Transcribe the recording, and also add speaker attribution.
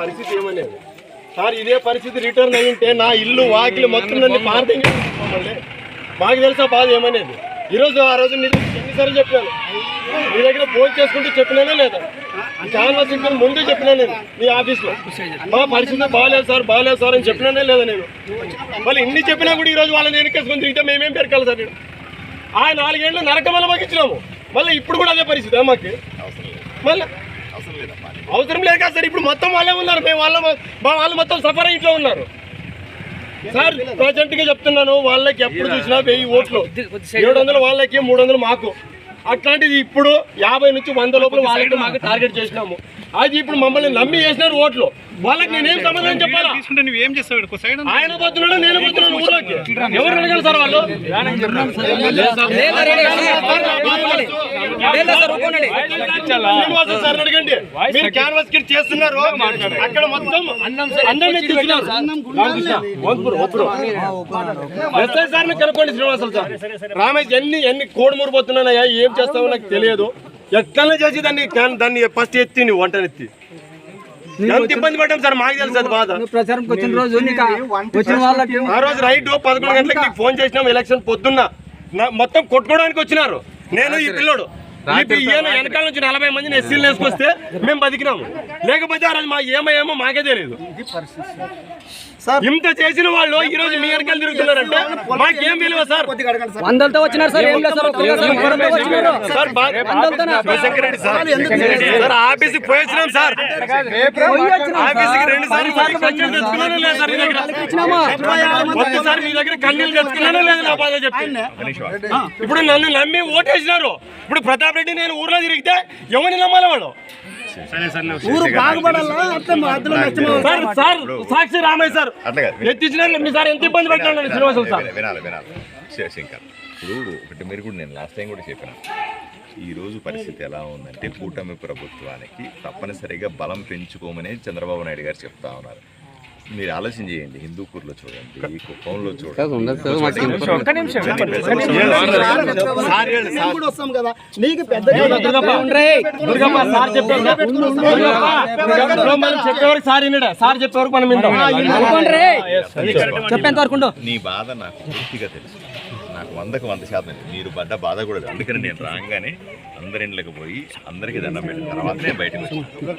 Speaker 1: పరిస్థితి ఏమనేది? సార్ ఇదే పరిస్థితి రిటర్న్ అయి ఉంటే నా ఇల్లు వాకిలి మొత్తం నన్ను పార్థం చేసుకోమండి మాకు తెలుసా బాధ ఏమనేది? ఈరోజు ఆ రోజు నీ ఎన్నిసార్లు చెప్పాను మీ దగ్గర ఫోన్ చేసుకుంటూ చెప్పినానే లేదా? చాలా సింపుల్ ముందే చెప్పినా నేను మీ ఆఫీస్లో? మా పరిస్థితి బాగాలేదు సార్ బాగాలేదు సార్ అని చెప్పినానే లేదా నేను? మళ్ళీ ఇన్ని చెప్పినా కూడా ఈరోజు వాళ్ళని వెనకేసుకొని తింటే మేమేం పెరకాలి సార్ నేను? ఆ నాలుగేళ్ళు నరకమల్ల మాకు ఇచ్చినాము. మళ్ళీ ఇప్పుడు కూడా అదే పరిస్థితి మాకు? మళ్ళీ అవసరం లేదు కదా సార్ ఇప్పుడు మొత్తం వాళ్ళే ఉన్నారు. మేము వాళ్ళ వాళ్ళు మొత్తం సఫర్ ఇంట్లో ఉన్నారు. సార్ ప్రజెంట్గా చెప్తున్నాను వాళ్ళకి ఎప్పుడు చూసినా వెయ్యి ఓట్లు. ఏడు వందలు వాళ్ళకి మూడు వందలు మాకు. అట్లాంటిది ఇప్పుడు యాభై నుంచి వంద లోపల వాళ్ళకి మాకు టార్గెట్ చేసినాము. అది ఇప్పుడు మమ్మల్ని నమ్మి చేసినారు ఓట్లు వాళ్ళకి నేనేం సమాధానం చెప్పాలా ఆయన పోతున్నాడు నేను పోతున్నాను ఊర్లోకి ఎవరు అడగాలి సార్ వాళ్ళు సార్ అడగండి మీరు క్యాన్వాస్ కిట్ చేస్తున్నారు అక్కడ మొత్తం ఓపురు, ఓపురు. ఎస్ఐ సార్ని కనుక్కోండి శ్రీనివాసులు సార్ రామేష్ ఎన్ని ఎన్ని కోడి మురిపోతున్నానయ్యా ఏం చేస్తావో నాకు తెలియదు ఎక్కడనే చేసి దాన్ని దాన్ని ఫస్ట్ ఎత్తి నువ్వు వంటనెత్తి ఎంత ఇబ్బంది పడ్డాం సార్? మాకు తెలుసు అది బాధ.
Speaker 2: ప్రచారంకి వచ్చిన రోజు నీకు వచ్చిన వాళ్ళకి
Speaker 1: ఆ రోజు రైట్ పదకొండు గంటలకు నీకు ఫోన్ చేసినాం ఎలక్షన్ పొద్దున్న. మొత్తం కొట్టుకోవడానికి వచ్చినారు. నేను ఈ పిల్లోడు. ఈయన వెనకాల నుంచి నలభై మందిని ఎస్సీలు వేసుకొస్తే మేము బతికినాము లేకపోతే ఆ రోజు మా ఏమో మాకే తెలియదు ఇంత చేసిన వాళ్ళు ఈ రోజు మీ వెనకాల తిరుగుతున్నారంటే మాకేం విలువ సార్?
Speaker 2: వందలతో వచ్చినారు సార్ ఏం లేదు సార్
Speaker 1: ఆఫీస్కి. రెండు సార్లు తెచ్చుకున్నానో లేదు సార్ మీ దగ్గర.
Speaker 2: వచ్చినామా?
Speaker 1: ఒక్కసారి మీ దగ్గర కన్నీళ్ళు తెచ్చుకున్నానో లేదు నా బాధ చెప్పి. ఇప్పుడు నన్ను నమ్మి ఓటేసినారు. ఇప్పుడు ప్రతాప్ రెడ్డి నేను ఊర్లో తిరిగితే ఎవరిని నమ్మాలి వాళ్ళు sir sir Sakshi Ramaiah sir. ఎత్తించిన మీ సార్ ఎంత ఇబ్బంది పెట్టినాడు శ్రీనివాసులు సార్.
Speaker 3: వినాలి, వినాలి వినాలి. శివశంకర్ ఇప్పుడు ఒకటి మీరు కూడా నేను లాస్ట్ టైం కూడా చెప్పిన. ఈ రోజు పరిస్థితి ఎలా ఉందంటే కూటమి ప్రభుత్వానికి తప్పనిసరిగా బలం పెంచుకోమని చంద్రబాబు నాయుడు గారు చెప్తా ఉన్నారు. మీరు ఆలోచన చేయండి. హిందూపూర్లో చూడండి కుప్పంలో
Speaker 2: ఉండు.
Speaker 3: నీ బాధ నాకు పూర్తిగా తెలుసు. నాకు వందకు వంద శాతం. మీరు పడ్డ బాధ కూడా. అందుకని నేను రాగానే అందరి ఇంట్లోకి పోయి అందరికీ దండం పెట్టిన తర్వాతనే బయటకు వచ్చాను.